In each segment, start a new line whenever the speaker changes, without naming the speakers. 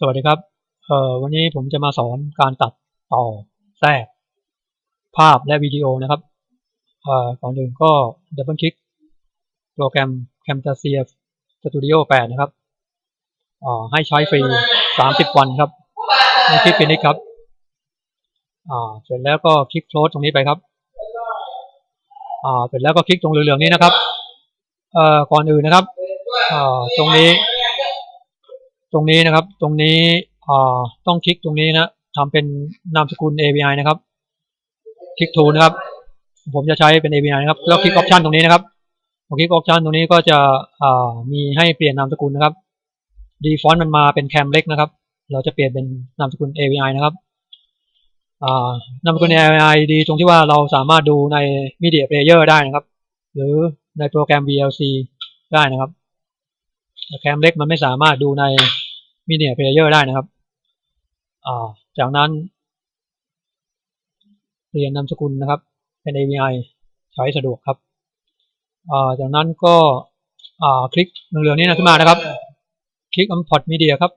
สวัสดีครับ เอ่อ วันนี้ผมจะมาสอนการตัดต่อแทรก ภาพและวิดีโอนะครับ เอ่อก่อนอื่นก็ดับเบิลคลิกโปรแกรม Camtasia Studio 8 นะครับ เอ่อ ให้ใช้ฟรี 30 วันครับให้คลิกเป็นนิดครับ อ่า เสร็จแล้วก็คลิกโคลสตรงนี้ไปครับ อ่า เสร็จแล้วก็คลิกตรงเหลืองๆนี้นะครับ เอ่อ ก่อนอื่นนะครับเอ่อตรงนี้ ตรงนี้นะครับ ตรงนี้ต้องคลิกตรงนี้นะทำเป็นนามสกุล API นะครับ คลิกทูนะครับ ผมจะใช้เป็น API นะครับ แล้วคลิกออปชันตรงนี้นะครับพอคลิกออปชันตรงนี้ก็จะมีให้เปลี่ยนนามสกุลนะครับ default มันมาเป็นแคมเล็กนะครับ เราจะเปลี่ยนเป็นนามสกุล API นะครับนามสกุล API ดีตรงที่ว่าเราสามารถดูใน Media Player ได้นะครับ หรือในโปรแกรม VLC ได้นะครับแคมเล็กมันไม่สามารถดูใน Media Player ได้นะครับจากนั้นเปลี่ยนนามสกุลนะครับ เป็น API ใช้สะดวกครับาจากนั้นก็คลิกเหลืองนี้นะขึ้นมานะครับ คลิก Import Media ครับ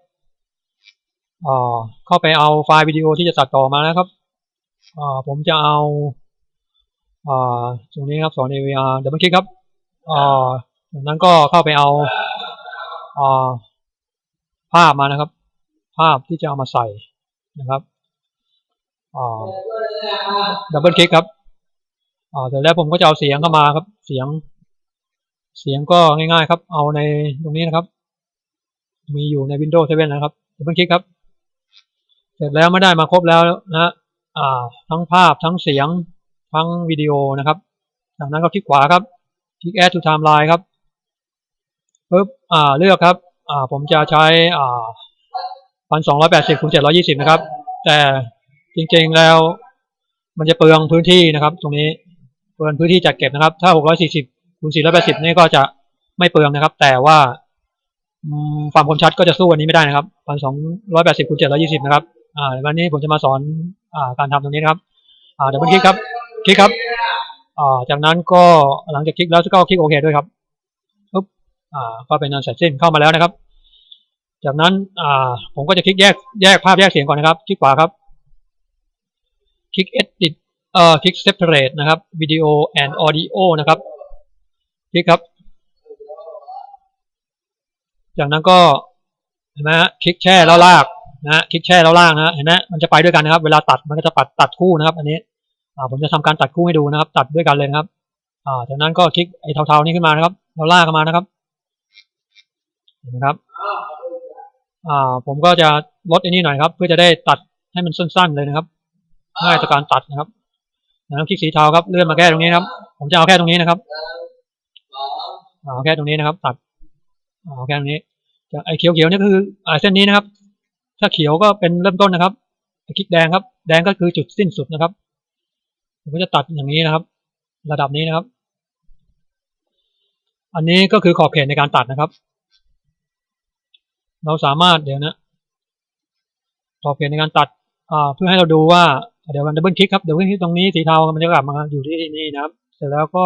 เข้าไปเอาไฟล์วิดีโอที่จะตัดต่อมานะครับผมจะเอาอ่าตรงนี้ครับสอน AVR เดี๋ยวมันคลิกครับจากนั้นก็เข้าไปเอา ภาพมานะครับ ภาพที่จะเอามาใส่นะครับดับเบิลคลิกครับเสร็จแล้วผมก็จะเอาเสียงเข้ามาครับ เสียง เสียงก็ง่ายๆครับ เอาในตรงนี้นะครับ มีอยู่ใน Windows 7นะครับดับเบิลคลิกครับ เสร็จแล้วไม่ได้มาครบแล้วนะอ่าทั้งภาพทั้งเสียงทั้งวิดีโอนะครับ จากนั้นก็คลิกขวาครับ คลิก add to timeline ครับปึ๊บอ่าเลือกครับ อ่าผมจะใช้อ่าพันสองร้อยแปดสิบคูณเจ็ดร้อยี่สิบนะครับ แต่จริงๆแล้ว มันจะเปลืองพื้นที่นะครับ ตรงนี้เปลืองพื้นที่จัดเก็บนะครับ ถ้าหกร้อยสี่สิบคูณสี่ร้อยแปดสิบนี่ก็จะไม่เปลืองนะครับ แต่ว่าความคมชัดก็จะสู้อันนี้ไม่ได้นะครับพันสองร้อยแปดสิบคูณเจ็ดร้อยี่สิบนะครับ อ่าวันนี้ผมจะมาสอนอ่าการทำตรงนี้นะครับ อ่าเดี๋ยวมันคลิกครับ คลิกครับ อ่าจากนั้นก็หลังจากคลิกแล้วก็คลิกโอเคด้วยครับ ก็เป็นอันเสร็จสิ้นเข้ามาแล้วนะครับ จากนั้นอ่าผมก็จะคลิกแยกแยกภาพแยกเสียงก่อนนะครับ คลิกขวาครับ คลิก edit เอ่อคลิก separate นะครับ video and audio นะครับ คลิกครับ จากนั้นก็เห็นไหมฮะคลิกแช่แล้วลากนะฮะคลิกแช่แล้วลากนะเห็นไหมมันจะไปด้วยกันนะครับ เวลาตัดมันก็จะปัดตัดคู่นะครับ อันนี้อ่าผมจะทำการตัดคู่ให้ดูนะครับ ตัดด้วยกันเลยนะครับอ่าจากนั้นก็คลิกไอ้เทาๆนี้ขึ้นมานะครับเราลากเข้ามานะครับ นไหมครับอ่าผมก็จะลดอ้นี่หน่อยครับ เพื่อจะได้ตัดให้มันสั้น ๆ เลยนะครับง่ายต่อการตัดนะครับแล้วคลิกสีเทาครับเลื่อนมาแค่ตรงนี้ครับ ผมจะเอาแค่ตรงนี้นะครับเอาแค่ตรงนี้นะครับ ตัดเอาแค่ตรงนี้จะไอ้เขียวๆนี่คืออ่าเส้นนี้นะครับ ถ้าเขียวก็เป็นเริ่มต้นนะครับคลิกแดงครับ แดงก็คือจุดสิ้นสุดนะครับ ผมก็จะตัดอย่างนี้นะครับ ระดับนี้นะครับ อันนี้ก็คือขอบเขตในการตัดนะครับ เราสามารถเดี๋ยวนะขอบเขตในการตัดอ่าเพื่อให้เราดูว่าเดี๋ยวมันดับเบิลคลิกครับเดี๋ยวคลิกตรงนี้สีเทามันจะกลับมาอยู่ที่นี่นะครับ เสร็จแล้วก็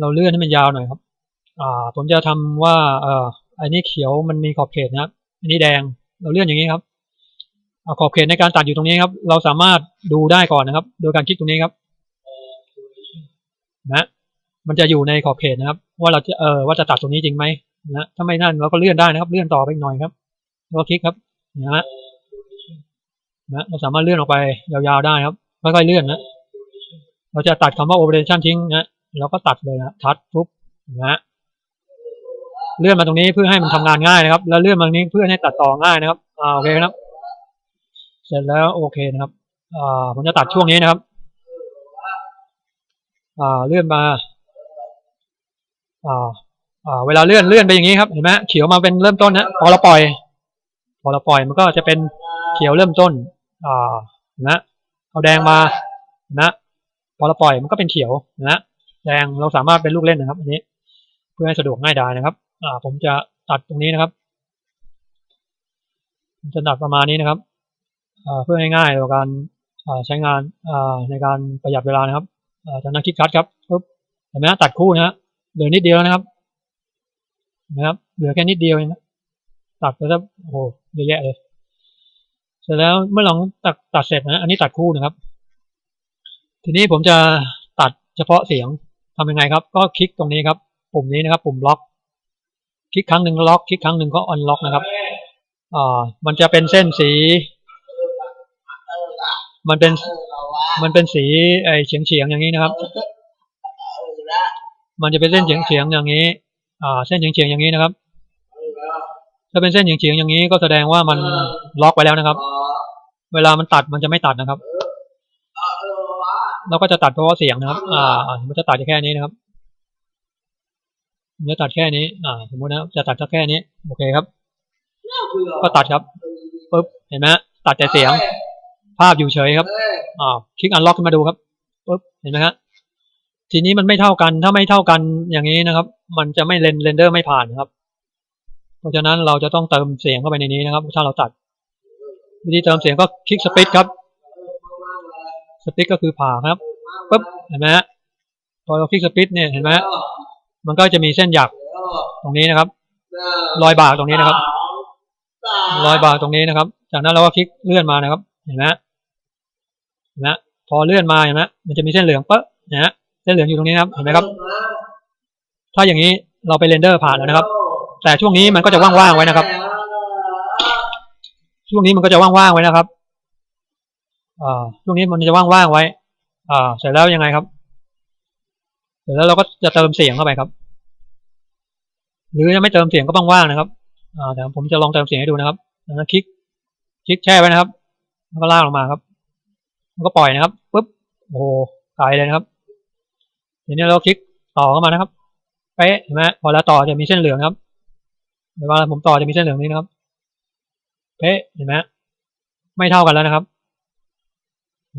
เราเลื่อนให้มันยาวหน่อยครับอ่าผมจะทำว่าเอ่ออันนี้เขียวมันมีขอบเขตนะครับอันนี้แดงเราเลื่อนอย่างนี้ครับขอบเขตในการตัดอยู่ตรงนี้ครับ เราสามารถดูได้ก่อนนะครับ โดยการคลิกตรงนี้ครับนะมันจะอยู่ในขอบเขตนะครับ ว่าเราจะเออว่าจะตัดตรงนี้จริงไหม นะถ้าไม่นั่นเราก็เลื่อนได้นะครับ เลื่อนต่อไปหน่อยครับแล้วคลิกครับนะฮะนะเราสามารถเลื่อนออกไปยาวๆได้ครับค่อยๆเลื่อนนะเราจะตัดคำว่า operation ทิ้งนะเราก็ตัดเลยนะทัดปุ๊บนะฮะเลื่อนมาตรงนี้เพื่อให้มันทำงานง่ายนะครับ แล้วเลื่อนมาตรงนี้เพื่อให้ตัดต่อง่ายนะครับอ่าโอเคครับ เสร็จแล้วโอเคนะครับอ่าผมจะตัดช่วงนี้นะครับอ่าเลื่อนมาอ่า เวลาเลื่อนเลื่อนไปอย่างนี้ครับเห็นไหมเขียวมาเป็นเริ่มต้นนะพอเราปล่อย พอเราปล่อยมันก็จะเป็นเขียวเริ่มต้นอ่านะเอาแดงมานะพอเราปล่อยมันก็เป็นเขียวนะแดงเราสามารถเป็นลูกเล่นนะครับ อันนี้ เพื่อให้สะดวกง่ายดายนะครับ อ่า ผมจะตัดตรงนี้นะครับจะตัดประมาณนี้นะครับเพื่อให้ง่ายต่อการใช้งานในการประหยัดเวลานะครับจากนั้นคลิกคัดครับปุ๊บเห็นไหมตัดคู่นะฮะเหลือนิดเดียวนะครับ นะครับ เหลือแค่นิดเดียวเองนะตัดแล้วโอ้โหเยอะแยะเลย เสร็จแล้วเมื่อเราตัดตัดเสร็จนะอันนี้ตัดคู่นะครับ ทีนี้ผมจะตัดเฉพาะเสียงทำยังไงครับ ก็คลิกตรงนี้ครับ ปุ่มนี้นะครับ ปุ่มล็อก คลิกครั้งหนึ่งล็อกคลิกครั้งหนึ่งก็ออนล็อกนะครับอ่ามันจะเป็นเส้นสี มันเป็นมันเป็นสีไอเฉียงเฉียงอย่างนี้นะครับ มันจะเป็นเส้นเฉียงเฉียงอย่างนี้ อ่าเส้นเฉียงเฉียงๆอย่างนี้นะครับ ถ้าเป็นเส้นเฉียงเฉียงๆอย่างนี้ก็แสดงว่ามันล็อกไว้แล้วนะครับ เวลามันตัดมันจะไม่ตัดนะครับเราก็จะตัดเฉพาะเสียงนะครับอ่าอ่า มันจะตัดแค่นี้นะครับมันจะตัดแค่นี้ อ่า สมมตินะจะตัดแค่นี้ โอเคครับ ก็ตัดครับปึ๊บ เห็นไหมฮะตัดแต่เสียง ภาพอยู่เฉยครับ อ่า คลิกอันล็อกขึ้นมาดูครับปึ๊บ เห็นไหมฮะ ทีนี้มันไม่เท่ากัน ถ้าไม่เท่ากันอย่างนี้นะครับ มันจะไม่เรนเรนเดอร์ไม่ผ่านครับ เพราะฉะนั้นเราจะต้องเติมเสียงเข้าไปในนี้นะครับ ถ้าเราตัด วิธีเติมเสียงก็คลิกสปิดครับ สปิดก็คือผ่าครับปึ๊บเห็นไหมฮะพอเราคลิกสปิดเนี่ยเห็นไหมมันก็จะมีเส้นหยักตรงนี้นะครับ รอยบากตรงนี้นะครับ รอยบากตรงนี้นะครับ จากนั้นเราก็คลิกเลื่อนมานะครับ เห็นไหมเห็นไหมพอเลื่อนมาเห็นไหมมันจะมีเส้นเหลืองเป๊ะนะฮะ เส้นเหลืองอยู่ตรงนี้นะครับเห็นไหมครับ ถ้าอย่างนี้เราไปเรนเดอร์ผ่านแล้วนะครับ แต่ช่วงนี้มันก็จะว่างๆไว้นะครับ ช่วงนี้มันก็จะว่างๆไว้นะครับอ่าช่วงนี้มันจะว่างๆไว้ อ่า เสร็จแล้วยังไงครับ เสร็จแล้วเราก็จะเติมเสียงเข้าไปครับ หรือจะไม่เติมเสียงก็ว่างๆนะครับอ่าเดี๋ยวผมจะลองเติมเสียงให้ดูนะครับแล้วคลิก คลิกแช่ไว้นะครับ แล้วก็ลากลงมาครับแล้วก็ปล่อยนะครับปุ๊บโอ้โหไกลเลยนะครับ ทีนี้เราคลิกต่อเข้ามานะครับเป๊ะเห็นไหมพอแล้วต่อจะมีเส้นเหลืองครับเดี๋ยววลาผมต่อจะมีเส้นเหลืองนี้นะครับเป๊ะเห็นไหมไม่เท่ากันแล้วนะครับ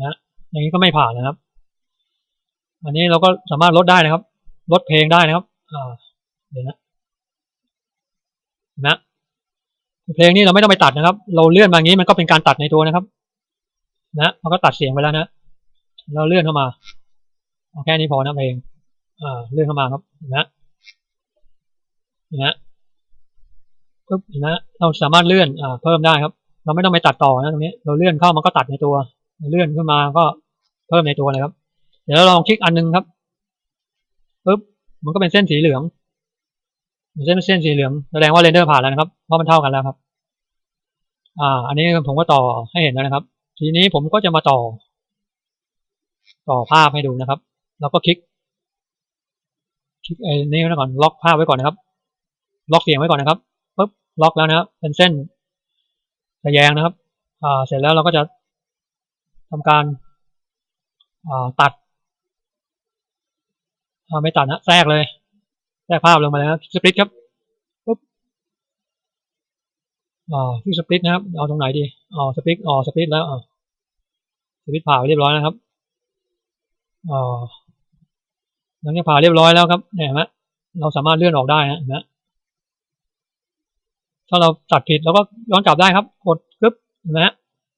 นะอย่างนี้ก็ไม่ผ่านนะครับ อันนี้เราก็สามารถลดได้นะครับ ลดเพลงได้นะครับอ่าเดี๋ยวนะนะเพลงนี้เราไม่ต้องไปตัดนะครับ เราเลื่อนมาอย่างนี้มันก็เป็นการตัดในตัวนะครับ นะเราก็ตัดเสียงไปแล้วนะ เราเลื่อนเข้ามา เอาแค่นี้พอนะเพลงอ่าเลื่อนเข้ามาครับนะนะปุ๊บนะเราสามารถเลื่อนอ่าเพิ่มได้ครับ เราไม่ต้องไปตัดต่อนะตรงนี้ เราเลื่อนเข้ามันก็ตัดในตัว เลื่อนขึ้นมาก็เพิ่มในตัวเลยครับ เดี๋ยวเราลองคลิกอันนึงครับปุ๊บมันก็เป็นเส้นสีเหลืองเส้นเส้นสีเหลืองแสดงว่าเรนเดอร์ผ่านแล้วนะครับ เพราะมันเท่ากันแล้วครับ อ่า อันนี้ผมก็ต่อให้เห็นแล้วนะครับ ทีนี้ผมก็จะมาต่อ ต่อภาพให้ดูนะครับ แล้วก็คลิก คลิกไอ้นี่ไว้ก่อน ล็อกภาพไว้ก่อนนะครับ ล็อกเสียงไว้ก่อนนะครับปุ๊บ ล็อกแล้วนะครับ เป็นเส้นทะแยงนะครับ อ่า เสร็จแล้วเราก็จะทำการอ่าตัดอ่าไม่ตัดนะ แทรกเลย แทรกภาพลงมาเลยนะสปริตครับปุ๊บ อ่าที่สปริตนะครับ เอาตรงไหนดีอ๋อสปริตอ๋อสปริตแล้วอ่าสปริตผ่าไปเรียบร้อยนะครับอ่า หลังจากผ่าเรียบร้อยแล้วครับเนี่ยเห็นไหมเราสามารถเลื่อนออกได้นะเห็นไหมถ้าเราตัดผิดเราก็ย้อนกลับได้ครับ กดกึ๊บเห็นไหม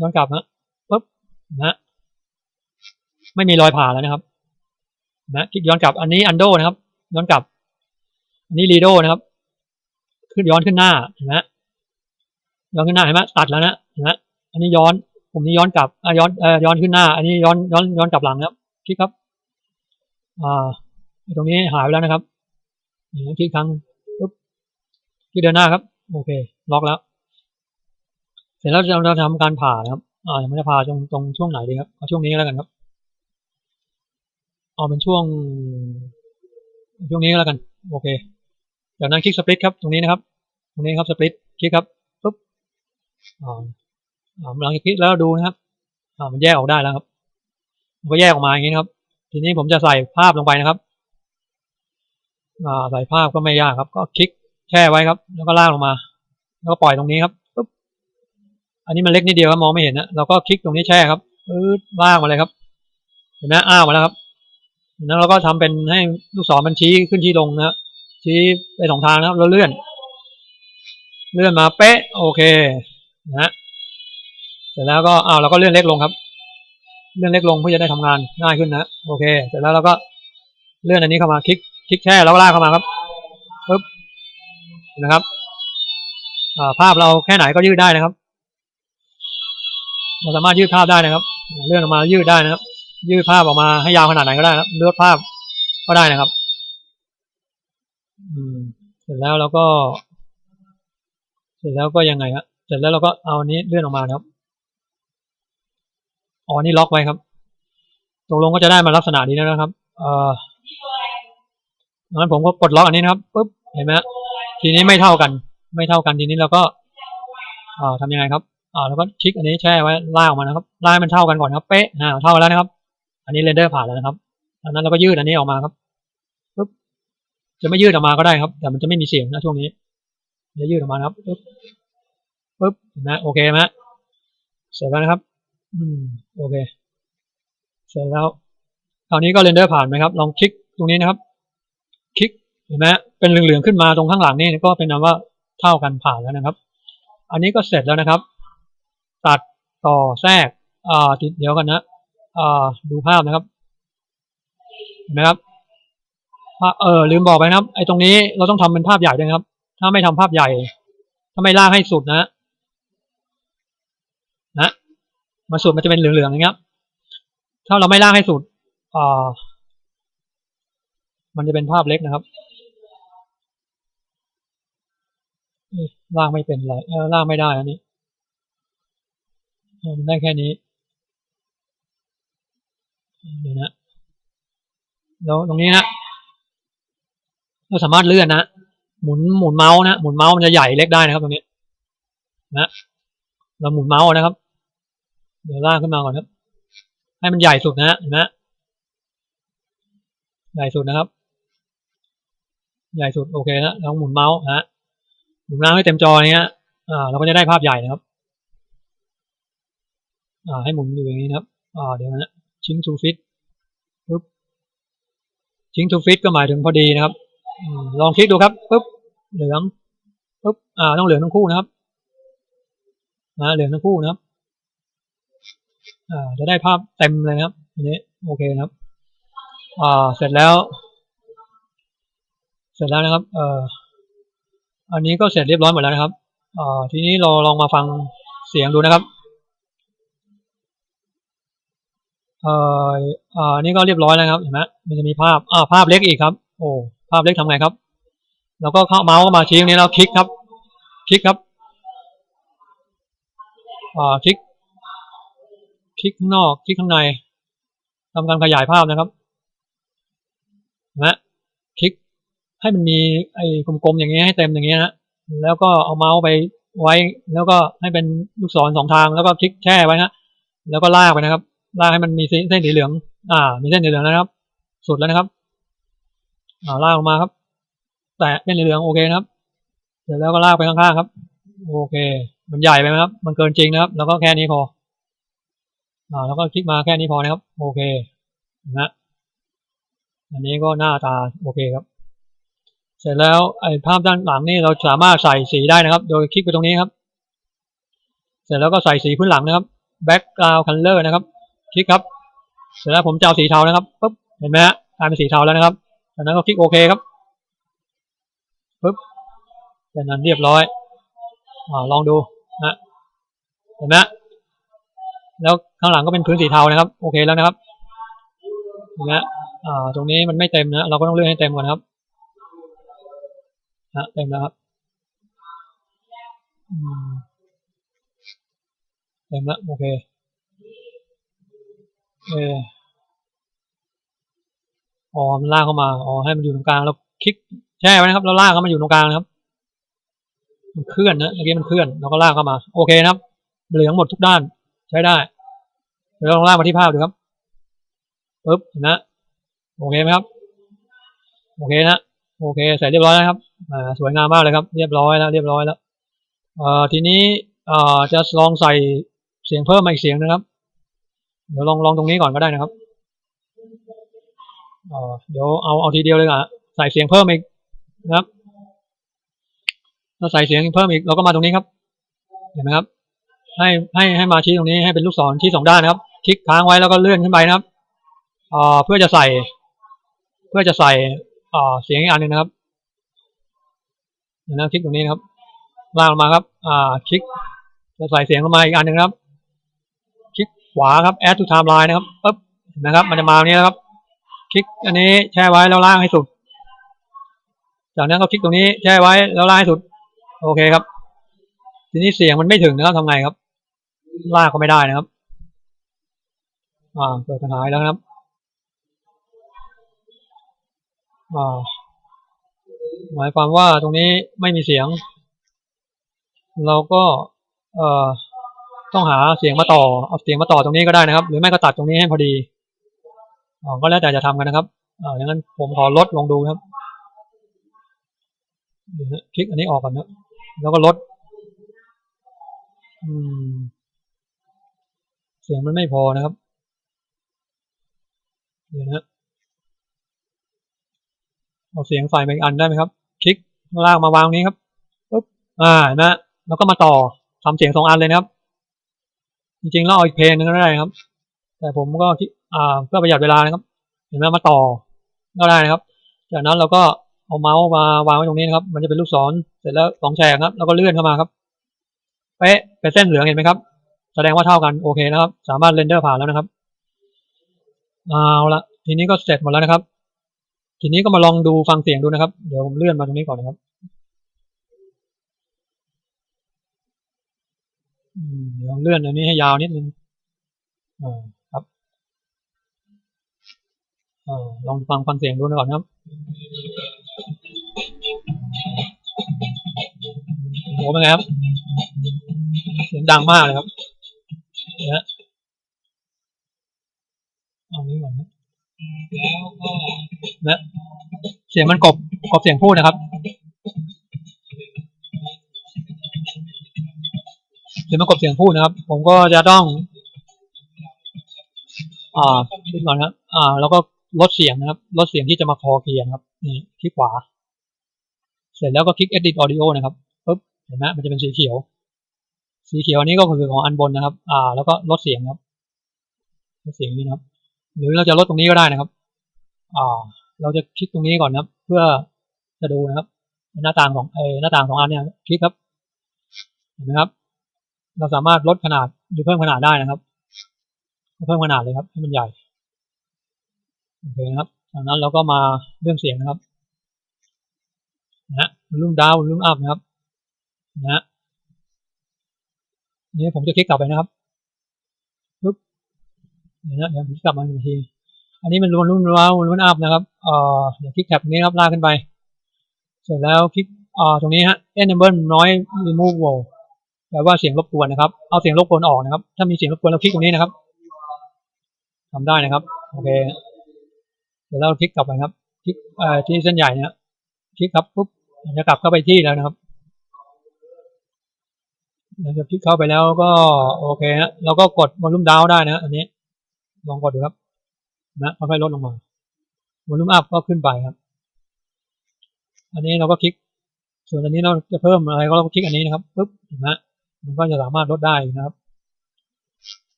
ย้อนกลับนะปุ๊บนะไม่มีรอยผ่าแล้วนะครับ นะคลิกย้อนกลับอันนี้อันโดนะครับ ย้อนกลับ อันนี้รีโดนะครับ ขึ้นย้อนขึ้นหน้าเห็นไหมย้อนขึ้นหน้าเห็นไหมตัดแล้วนะเห็นไหมอันนี้ย้อนผมนี้ย้อนกลับอะย้อนเอ่อย้อนขึ้นหน้า อันนี้ย้อนย้อนย้อนกลับหลังนะครับคลิกครับ อ่า ตรงนี้หายไปแล้วนะครับคลิกครั้งปุ๊บคลิกเดินหน้าครับ โอเค ล็อกแล้ว เสร็จแล้วเราจะทำการผ่านะครับอ่ายังไม่ได้ผ่าตรงตรงช่วงไหนดีครับเอาช่วงนี้แล้วกันครับ เอาเป็นช่วง ช่วงนี้แล้วกัน โอเคจากนั้นคลิกสปริตครับ ตรงนี้นะครับ ตรงนี้ครับสปริตคลิกครับปุ๊บอ่าหลังจากคลิกแล้วดูนะครับอ่ามันแยกออกได้แล้วครับมันก็แยกออกมาอย่างนี้ครับ ทีนี้ผมจะใส่ภาพลงไปนะครับ ใส่ภาพก็ไม่ยากครับ ก็คลิกแช่ไว้ครับ แล้วก็ลากลงมา แล้วก็ปล่อยตรงนี้ครับปุ๊บอันนี้มันเล็กนิดเดียวครับมองไม่เห็นนะเราก็คลิกตรงนี้แช่ครับปื๊ดลากมาเลยครับ เห็นไหมอ้าวมาแล้วครับแล้วเราก็ทำเป็นให้ลูกศรมันชี้ขึ้นชี้ลงนะชี้ไปสองทางนะครับแล้วเลื่อน เลื่อนมาเป๊ะ โอเคนะฮะเสร็จแล้วก็อ้าวเราก็เลื่อนเล็กลงครับ เลื่อนเล็กลงเพื่อจะได้ทำงานง่ายขึ้นนะโอเค เสร็จแล้วเราก็เลื่อนอันนี้เข้ามาคลิก คลิกแช่แล้วก็ลากเข้ามาครับปึ๊บนะครับภาพเราแค่ไหนก็ยืดได้นะครับ เราสามารถยืดภาพได้นะครับ เลื่อนออกมายืดได้นะครับ ยืดภาพออกมาให้ยาวขนาดไหนก็ได้นะครับเลือกภาพก็ได้นะครับเสร็จแล้วเราก็ เสร็จแล้วก็ยังไงครับเสร็จแล้วเราก็เอาอันนี้เลื่อนออกมาครับอ๋อนี่ล็อกไว้ครับตกลงก็จะได้มาลักษณะนี้แล้วนะครับ เอ่อ งั้นผมก็กดล็อกอันนี้นะครับปุ๊บเห็นไหมฮะทีนี้ไม่เท่ากัน ไม่เท่ากันทีนี้เราก็อ่าทำยังไงครับอ่าแล้วก็คลิกอันนี้แช่ไว้ลากออกมานะครับลากมันเท่ากันก่อนครับเป๊ะอ่าเท่าแล้วนะครับ อันนี้เรนเดอร์ผ่านแล้วนะครับจากนั้นเราก็ยืดอันนี้ออกมาครับปุ๊บจะไม่ยืดออกมาก็ได้ครับ แต่มันจะไม่มีเสียงนะช่วงนี้จะยืดออกมานะครับปุ๊บปุ๊บเห็นไหมโอเคไหมเสร็จแล้วนะครับ อืมโอเค เสร็จแล้วคราวนี้ก็เรนเดอร์ผ่านไหมครับ ลองคลิกตรงนี้นะครับ เห็นไหมเป็นเหลืองๆขึ้นมาตรงข้างหลังนี่ก็เป็นนว่าเท่ากันผ่านแล้วนะครับ อันนี้ก็เสร็จแล้วนะครับ ตัดต่อแทรกอ่าติดเดี๋ยวกันนะอ่าดูภาพนะครับเห็นไหมครับเออลืมบอกไปนะครับ ไอ้ตรงนี้เราต้องทำเป็นภาพใหญ่ด้วยครับ ถ้าไม่ทำภาพใหญ่ ถ้าไม่ลากให้สุดนะนะมาสุดมันจะเป็นเหลืองๆอย่างเงี้ยถ้าเราไม่ลากให้สุดอ่ามันจะเป็นภาพเล็กนะครับ ลากไม่เป็นไรเออลากไม่ได้อันนี้มันได้แค่นี้เดี๋ยวนะแล้วตรงนี้นะเราสามารถเลื่อนนะหมุนหมุนเมาส์นะหมุนเมาส์มันจะใหญ่เล็กได้นะครับตรงนี้ นะเราหมุนเมาส์นะครับ เดี๋ยวลากขึ้นมาก่อนครับ ให้มันใหญ่สุดนะเห็นไหมใหญ่สุดนะครับ ใหญ่สุดโอเคนะลองหมุนเมาส์ฮะ หมุนเมาให้เต็มจอเนี้ยอ่าเราก็จะได้ภาพใหญ่นะครับอ่าให้หมุนอยู่อย่างนี้นะครับอ่าเดี๋ยวนะชิงทูฟิตปุ๊บชิงทูฟิตก็หมายถึงพอดีนะครับอลองคลิกดูครับปุ๊บเหลืองปุ๊บอ่าต้องเหลืองทั้งคู่นะครับอ่าเหลืองทั้งคู่นะครับอ่าจะได้ภาพเต็มเลยนะครับอันนี้โอเคนะครับอ่าเสร็จแล้ว เสร็จแล้วนะครับเอ่อ อันนี้ก็เสร็จเรียบร้อยหมดแล้วนะครับอ่าทีนี้เราลองมาฟังเสียงดูนะครับเอ่ออ่านี่ก็เรียบร้อยแล้วครับเห็นไหมมันจะมีภาพอ่าภาพเล็กอีกครับ โอ้ภาพเล็กทำไงครับ แล้วก็เข้าเมาส์มาชี้ตรงนี้แล้วคลิกครับ คลิกครับอ่าคลิก คลิกข้างนอก คลิกข้างในทำการขยายภาพนะครับนะ ให้มันมีไอ้กลมๆอย่างเงี้ยให้เต็มอย่างเงี้ยนะแล้วก็เอาเมาส์ไปไว้ แล้วก็ให้เป็นลูกศรสองทางแล้วก็คลิกแช่ไว้นะแล้วก็ลากไปนะครับ ลากให้มันมีเส้นสีเหลือง อ่า มีเส้นสีเหลืองนะครับ สุดแล้วนะครับ อ่าลากออกมาครับ แตะเส้นสีเหลืองโอเคนะครับ เสร็จแล้วก็ลากไปข้างๆครับ โอเค มันใหญ่ไปไหมครับ มันเกินจริงนะครับ แล้วก็แค่นี้พอ อ่า แล้วก็คลิกมาแค่นี้พอนะครับ โอเคนะอันนี้ก็หน้าตาโอเคครับ เสร็จแล้วไอ้ภาพด้านหลังนี่เราสามารถใส่สีได้นะครับ โดยคลิกไปตรงนี้ครับ เสร็จแล้วก็ใส่สีพื้นหลังนะครับ background color นะครับ คลิกครับ เสร็จแล้วผมจะเอาสีเทานะครับปุ๊บเห็นไหมฮะกลายเป็นสีเทาแล้วนะครับจากนั้นก็คลิกโอเคครับปุ๊บเป็นนั้นเรียบร้อยอ่าลองดูนะเห็นไหมแล้วข้างหลังก็เป็นพื้นสีเทานะครับ โอเคแล้วนะครับเห็นไหมอ่าตรงนี้มันไม่เต็มนะเราก็ต้องเลื่อนให้เต็มก่อนครับ นะเต็มแล้วครับเต็มแล้วโอเคเอออ๋อมันลากเข้ามาอ๋อให้มันอยู่ตรงกลางแล้วคลิกแช่ไว้นะครับแล้วลากเข้ามาอยู่ตรงกลางนะครับ มันเคลื่อนนะเมื่อกี้มันเคลื่อนเราก็ลากเข้ามา โอเคนะครับ เหลืองหมดทุกด้านใช้ได้เดี๋ยวลองลากมาที่ภาพดูครับปึ๊บนะโอเคไหมครับ โอเคนะโอเคเสร็จเรียบร้อยแล้วครับ สวยงามมากเลยครับ เรียบร้อยแล้วเรียบร้อยแล้วทีนี้จะลองใส่เสียงเพิ่มมาอีกเสียงนะครับ เดี๋ยวลองลองตรงนี้ก่อนก็ได้นะครับเดี๋ยวเอาเอาทีเดียวเลยอะใส่เสียงเพิ่มอีกนะครับถ้าใส่เสียงเพิ่มอีกเราก็มาตรงนี้ครับ เห็นไหมครับ ให้ให้ให้มาชี้ตรงนี้ให้เป็นลูกศรชี้สองด้านนะครับ คลิกค้างไว้แล้วก็เลื่อนขึ้นไปนะครับเพื่อจะใส่ เพื่อจะใส่เสียงอีกอันหนึ่งนะครับ นะคลิกตรงนี้นะครับลากลงมาครับ อ่า คลิก จะใส่เสียงลงมาอีกอันหนึ่งครับ คลิกขวาครับ add to timeline นะครับปึ๊บนไหมครับ มันจะมาตรงนี้นะครับ คลิกอันนี้แช่ไว้แล้วล่างให้สุด จากนั้นก็คลิกตรงนี้แช่ไว้แล้วล่างให้สุด โอเคครับ ทีนี้เสียงมันไม่ถึงนะครับทำไงครับ ลากก็ไม่ได้นะครับ อ่าเกิดปัญหาแล้วนะครับ อ่า หมายความว่าตรงนี้ไม่มีเสียง เราก็เอ่อต้องหาเสียงมาต่อเอาเสียงมาต่อตรงนี้ก็ได้นะครับ หรือไม่ก็ตัดตรงนี้ให้พอดีอ๋อก็แล้วแต่จะทำกันนะครับอ่าอย่างนั้นผมขอลดลงดูครับคลิกอันนี้ออกก่อนนะแล้วก็ลด อืม เสียงมันไม่พอนะครับเดี๋ยวนะ เอาเสียงใส่ไปอีกอันได้ไหมครับ คลิกลากมาวางนี้ครับปุ๊บอ่านไหมแล้วก็มาต่อทำเสียงสองอันเลยนะครับ จริงๆแล้วเอาอีกเพลงนึงก็ได้ครับ แต่ผมก็คิดอ่าเพื่อประหยัดเวลานะครับ เห็นไหมมาต่อก็ได้นะครับ จากนั้นเราก็เอาเมาส์มาวางไว้ตรงนี้นะครับ มันจะเป็นลูกศรเสร็จแล้วสองแฉกครับ แล้วก็เลื่อนเข้ามาครับเป๊ะเป็นเส้นเหลืองเห็นไหมครับ แสดงว่าเท่ากันโอเคนะครับ สามารถเรนเดอร์ผ่านแล้วนะครับเอาละทีนี้ก็เสร็จหมดแล้วนะครับ ทีนี้ก็มาลองดูฟังเสียงดูนะครับ เดี๋ยวผมเลื่อนมาตรงนี้ก่อนนะครับเดี๋ยวเลื่อนอันนี้ให้ยาวนิดนึงอ่าครับอ่าลองฟังฟังเสียงดูนะก่อนนะครับโหเป็นไงครับ เสียงดังมากเลยครับเนี่ยเอานี้ก่อนนะ แล้วก็นะเสียงมันกบกบเสียงพูดนะครับเสียงมันกบเสียงพูดนะครับ ผมก็จะต้อง อ่านิดหน่อยนะอ่า แล้วก็ลดเสียงนะครับ ลดเสียงที่จะมาคอเคียนะครับนี่คลิกขวา เสร็จแล้วก็คลิก edit audio นะครับปุ๊บเห็นไหมมันจะเป็นสีเขียว สีเขียวอันนี้ก็คือของอันบนนะครับ อ่า แล้วก็ลดเสียงครับลดเสียงนี้นะครับ หรือเราจะลดตรงนี้ก็ได้นะครับอ่าเราจะคลิกตรงนี้ก่อนนะครับ เพื่อจะดูนะครับ หน้าต่างของไอหน้าต่างสองอันเนี่ยคลิกครับเห็นไหมครับ เราสามารถลดขนาดหรือเพิ่มขนาดได้นะครับเพิ่มขนาดเลยครับให้มันใหญ่โอเคนะครับจากนั้นเราก็มาเรื่องเสียงนะครับนะฮะรุ่มดาวรุ่มอัพนะครับนะฮะนี่ผมจะคลิกกลับไปนะครับปุ๊บ เดี๋ยวนะเดี๋ยวผมกลับมาอีกที อันนี้มันรุนรุ่นดาวรุ่นอัพนะครับเอ่อเดี๋ยวคลิกแท็บนี้ครับลากขึ้นไป เสร็จแล้วคลิกอ่าตรงนี้ฮะ enable noise removal แปลว่าเสียงรบกวนนะครับ เอาเสียงรบกวนออกนะครับ ถ้ามีเสียงรบกวนเราคลิกตรงนี้นะครับทำได้นะครับ โอเค เดี๋ยวเราคลิกกลับไปครับ คลิกเอ่อที่เส้นใหญ่นี่ยคลิกครับปุ๊บจะกลับเข้าไปที่แล้วนะครับเราจะคลิกเข้าไปแล้วก็โอเคฮะเราก็กดวอลลุ่มดาวได้นะ อันนี้ ลองกดดูครับนะค่อยๆลดลงมาวอลลุ่มอัพก็ขึ้นไปครับ อันนี้เราก็คลิก ส่วนอันนี้เราจะเพิ่มอะไรก็เราคลิกอันนี้นะครับปุ๊บเห็นไหมมันก็จะสามารถลดได้นะครับ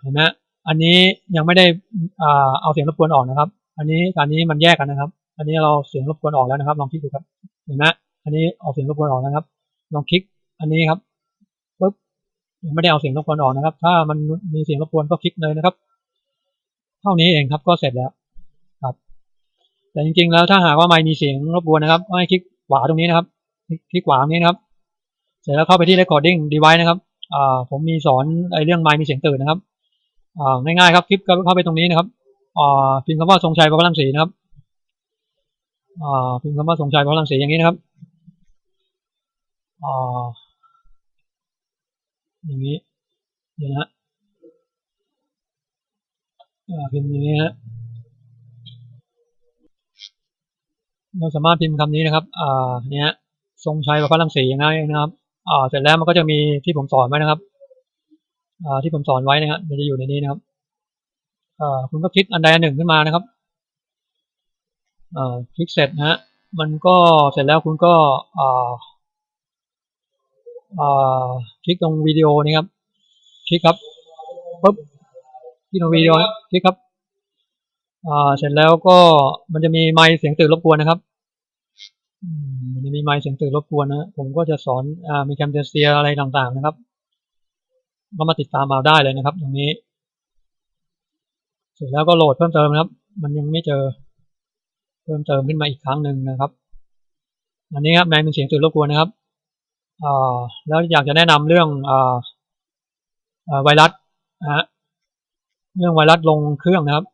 เห็นไหมอันนี้ยังไม่ได้เอาเสียงรบกวนออกนะครับ อันนี้อันนี้มันแยกกันนะครับ อันนี้เราเสียงรบกวนออกแล้วนะครับ ลองคลิกดูครับ เห็นไหมอันนี้เอาเสียงรบกวนออกนะครับ ลองคลิกอันนี้ครับปุ๊บยังไม่ได้เอาเสียงรบกวนออกนะครับ ถ้ามันมีเสียงรบกวนก็คลิกเลยนะครับ เท่านี้เองครับก็เสร็จแล้วครับ แต่จริงๆแล้วถ้าหากว่าไม่มีเสียงรบกวนนะครับให้คลิกขวาตรงนี้นะครับ คลิกขวาตรงนี้นะครับ เสร็จแล้วเข้าไปที่ recording device นะครับอ่าผมมีสอนไอ้เรื่องไมค์มีเสียงตื่นนะครับอ่าง่ายๆครับคลิกเข้าไปตรงนี้นะครับอ่าพิมพ์คำว่าทรงชัยพระพลังศรีนะครับอ่าพิมพ์คำว่าทรงชัยพระพลังศรีอย่างนี้นะครับอ่าอย่างนี้นี่นะฮะ พิมพ์อย่างนี้ฮะเราสามารถพิมพ์คำนี้นะครับอ่าเนี่ยทรงชัยพระพลังศรีอย่างนี้นะครับอ่าเสร็จแล้วมันก็จะมีที่ผมสอนไว้นะครับอ่าที่ผมสอนไว้นะครับมันจะอยู่ในนี้นะครับอ่าคุณก็คลิกอันใดอันหนึ่งขึ้นมานะครับอ่าคลิกเสร็จนะฮะมันก็เสร็จแล้วคุณก็อ่าอ่าคลิกตรงวิดีโอนี้ครับคลิกครับปุ๊บ คลิกตรงวิดีโอนะคลิกครับอ่าเสร็จแล้วก็มันจะมีไมค์เสียงตื่นรบกวนนะครับอืมมันจะมีไมค์เสียงตื่นรบกวนนะผมก็จะสอนอ่ามีแคมเปญเซียอะไรต่างๆนะครับก็มาติดตามมาได้เลยนะครับ ตรงนี้ เสร็จแล้วก็โหลดเพิ่มเติมนะครับ มันยังไม่เจอเพิ่มเติมขึ้นมาอีกครั้งหนึ่งนะครับ อันนี้ครับในเป็นเสียงตื่นรบกวนนะครับอ่าแล้วอยากจะแนะนำเรื่องอ่าอ่าไวรัสนะฮะ เรื่องไวรัสลงเครื่องนะครับ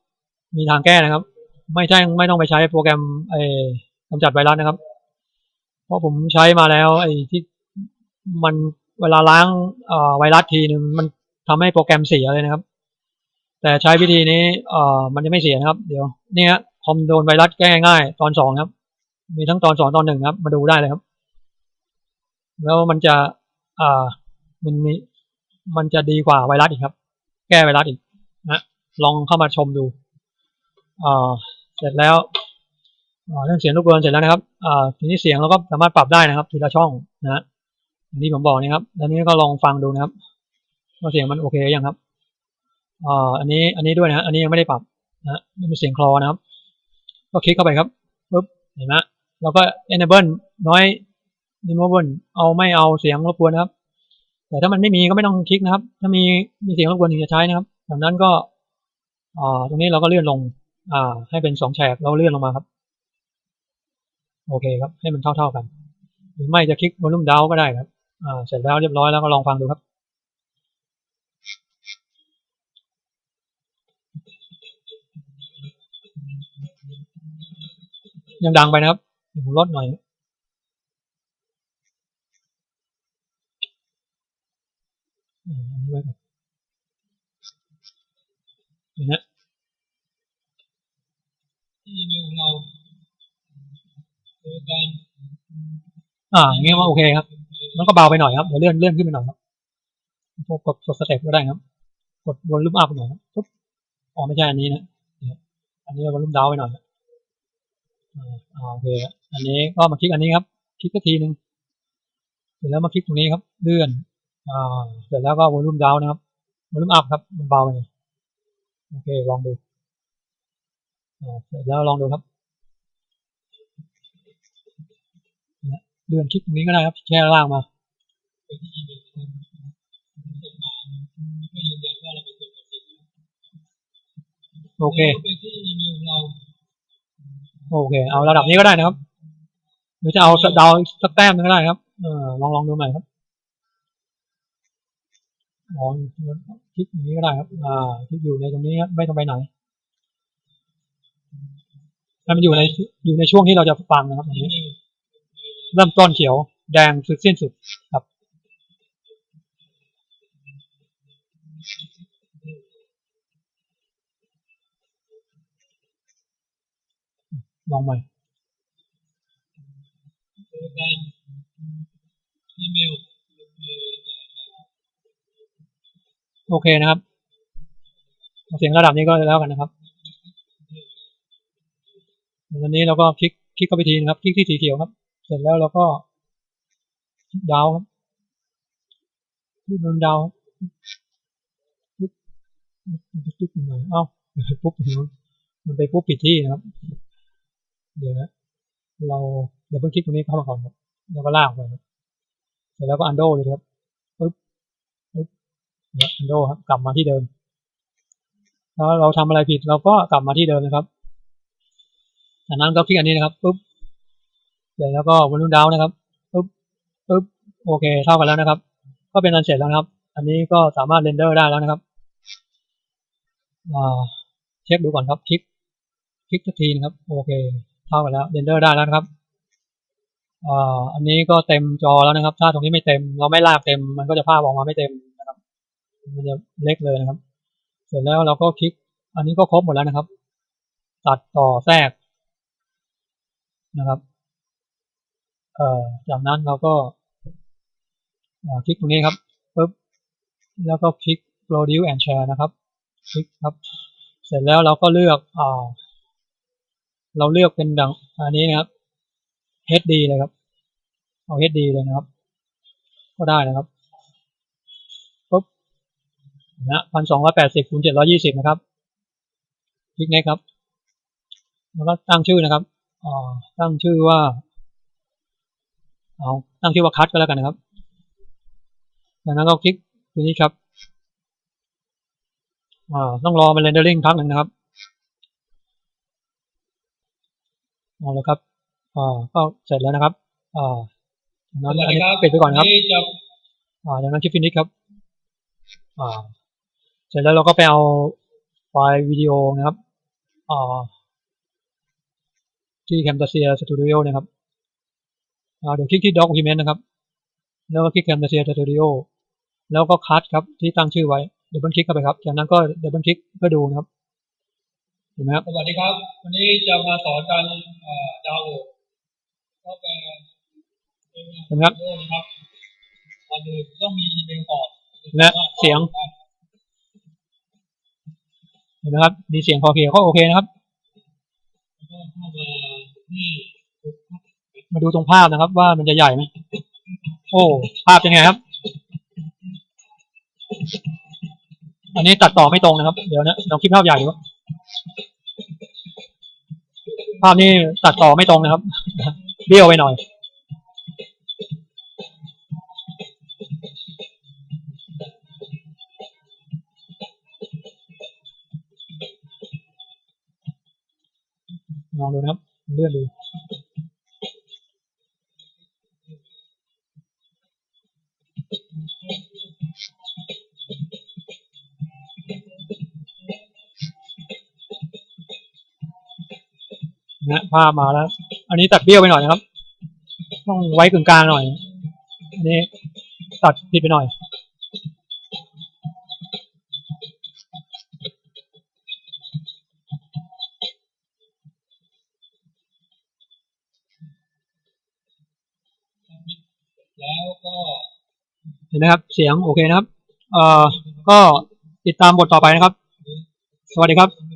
มีทางแก้นะครับ ไม่ใช่ไม่ต้องไปใช้โปรแกรมไอ้กำจัดไวรัสนะครับ เพราะผมใช้มาแล้ว ไอ้ที่มันเวลาล้างอไวรัสทีหนึ่งมันทำให้โปรแกรมเสียเลยนะครับ แต่ใช้วิธีนี้อมันจะไม่เสียนะครับ เดี๋ยวนี่ฮะคอมโดนไวรัสแก้ง่ายๆตอนสองครับ มีทั้งตอนสองตอนหนึ่งครับ มาดูได้เลยครับ แล้วมันจะ อ่ามันมีมันจะดีกว่าไวรัสอีกครับ แก้ไวรัสอีก ลองเข้ามาชมดูเสร็จแล้วเรื่องเสียงรบกวนเสร็จแล้วนะครับทีนี้เสียงเราก็สามารถปรับได้นะครับทีละช่องนะฮะอย่างที่ผมบอกนี่ครับแล้วนี้ก็ลองฟังดูนะครับว่าเสียงมันโอเคอยังครับออันนี้อันนี้ด้วยนะอันนี้ยังไม่ได้ปรับนะมันเป็นเสียงคลอนะครับ ก็คลิกเข้าไปครับปุ๊บเห็นไหมแล้วก็ enable น้อย removal เอาไม่เอาเสียงรบกวนนะครับ แต่ถ้ามันไม่มีก็ไม่ต้องคลิกนะครับ ถ้ามีมีเสียงรบกวนถึงจะใช้นะครับจากนั้นก็ อ่าตรงนี้เราก็เลื่อนลง อ่า ให้เป็นสองแฉกเราเลื่อนลงมาครับ โอเคครับ ให้มันเท่าๆกัน หรือไม่จะคลิกวอลลุ่มดาวก็ได้ครับ อ่า เสร็จแล้วเรียบร้อยแล้วก็ลองฟังดูครับยังดังไปนะครับผมลดหน่อย อืมอั นนี้ไว้ก่อนเห็นไหม
ที่อีเมลของเราโดยการ
อ่าอย่างงี้ว่าโอเคครับ มันก็เบาไปหน่อยครับเดี๋ยวเลื่อนเลื่อนขึ้นไปหน่อยครับพกกดกดสเต็ปก็ได้ครับ กดวนลูปอัพหน่อยครับปุ๊บอ๋อไม่ใช่อันนี้นะเนี่ยอันนี้วนลูปดาวไปหน่อยอ่าโอเคครับอันนี้ก็มาคลิกอันนี้ครับ คลิกก็ทีหนึ่งเสร็จแล้วมาคลิกตรงนี้ครับ เลื่อนอ่าเสร็จแล้วก็วนลูปดาวนะครับวนลูปอัพครับมันเบาไปหน่อย โอเค ลองดูเสร็จแล้วลองดูครับเลื่อนคลิกตรงนี้ก็ได้ครับแช่ล่างมาโอเค โอเค เอาระดับนี้ก็ได้นะครับ หรือจะเอาดาวสักแต้มนึงก็ได้ครับ เออลองลองดูใหม่ครับ อ๋อคลิกอย่างนี้ก็ได้ครับ อ่าคลิกอยู่ในตรงนี้ครับไม่ต้องไปไหนให้มันอยู่ในอยู่ในช่วงที่เราจะฟังนะครับตรงนี้ เริ่มต้นเขียว แดงสุดสิ้นสุดครับลองใหม่
อีเมล
โอเคนะครับ เสียงระดับนี้ก็แล้วกันนะครับวันนี้เราก็คลิกคลิกเข้าไปทีนะครับ คลิกที่สีเขียวครับ เสร็จแล้วเราก็ดาวครับคลิกบนดาวปุ๊บปุ๊บหน่อยเอ้าปุ๊บตรงนู้นมันไปปุ๊บผิดที่นะครับ เดี๋ยวนะเราเดี๋ยวเพิ่งคลิกตรงนี้เข้ามาก่อนครับแล้วก็ลากไปเสร็จแล้วก็อันโดเลยครับ เนี่ยอันโดครับกลับมาที่เดิม แล้วเราทำอะไรผิดเราก็กลับมาที่เดิมนะครับจากนั้นก็คลิกอันนี้นะครับปุ๊บเสร็จแล้วก็วนลูนดาวนะครับปุ๊บปุ๊บโอเคเท่ากันแล้วนะครับ ก็เป็นอันเสร็จแล้วครับ อันนี้ก็สามารถเรนเดอร์ได้แล้วนะครับเช็คดูก่อนครับคลิกคลิกสักทีนะครับโอเคเท่ากันแล้วเรนเดอร์ได้แล้วนะครับอันนี้ก็เต็มจอแล้วนะครับ ถ้าตรงนี้ไม่เต็ม เราไม่ลากเต็ม มันก็จะภาพออกมาไม่เต็ม มันจะเล็กเลยนะครับ เสร็จแล้วเราก็คลิก อันนี้ก็ครบหมดแล้วนะครับ ตัดต่อแทรกนะครับเอ่อจากนั้นเราก็คลิกตรงนี้ครับปุ๊บแล้วก็คลิก produce and share นะครับคลิกครับ เสร็จแล้วเราก็เลือกอ่าเราเลือกเป็นดังอันนี้นะครับ HD เลยครับ เอา HD เลยนะครับ ก็ได้นะครับ นะพันสองร้อยแปดสิบคูณเจ็ดร้อยี่สิบนะครับ คลิกนี้ครับ แล้วก็ตั้งชื่อนะครับอ่าตั้งชื่อว่า เอาตั้งชื่อว่าคัทก็แล้วกันนะครับ จากนั้นก็คลิกตรงนี้ครับอ่าต้องรอมันเรนเดอร์ลิงพักหนึ่งนะครับเอาละครับอ่าก็เสร็จแล้วนะครับอ่าจากนั้นอันนี้ปิดไปก่อนครับ
นี่จะ
อ่าจากนั้นคลิปฟินิชครับอ่า เสร็จแล้วเราก็ไปเอาไฟล์วิดีโอนะครับอ่าที่ Camtasia Studio นะครับอ่าเดี๋ยวคลิกที่ Document นะครับ แล้วก็คลิก Camtasia Studio แล้วก็คัดครับที่ตั้งชื่อไว้ดับเบิลคลิกเข้าไปครับ จากนั้นก็ดับเบิลคลิกเพื่อดูนะครับเห็นไหมครับ
สวัสดีครับ วันนี้จะมาสอนการเอ่อดาวน์โหลดก็เป็น
เห็นไหมครับ
นะครับก่อนอื่นต้องมีอีเมลก่อน
และเสียง เห็นไหมครับ มีเสียงพอเคก็โอเคนะครับ
มา
ดูตรงภาพนะครับ ว่ามันจะใหญ่ไหมโอ้ภาพเป็นไงครับ อันนี้ตัดต่อไม่ตรงนะครับ เดี๋ยวนะลองคิดภาพใหญ่ดูภาพนี้ตัดต่อไม่ตรงนะครับเบี้ยวไปหน่อย ลองดูนะครับเลื่อนดูนะภาพมาแล้ว อันนี้ตัดเบี้ยวไปหน่อยนะครับ ต้องไว้กึ่งกลางหน่อย อันนี้ตัดผิดไปหน่อย นไหมครับ เสียงโอเคนะครับ เอ่อ ก็ติดตามบทต่อไปนะครับ สวัสดีครับ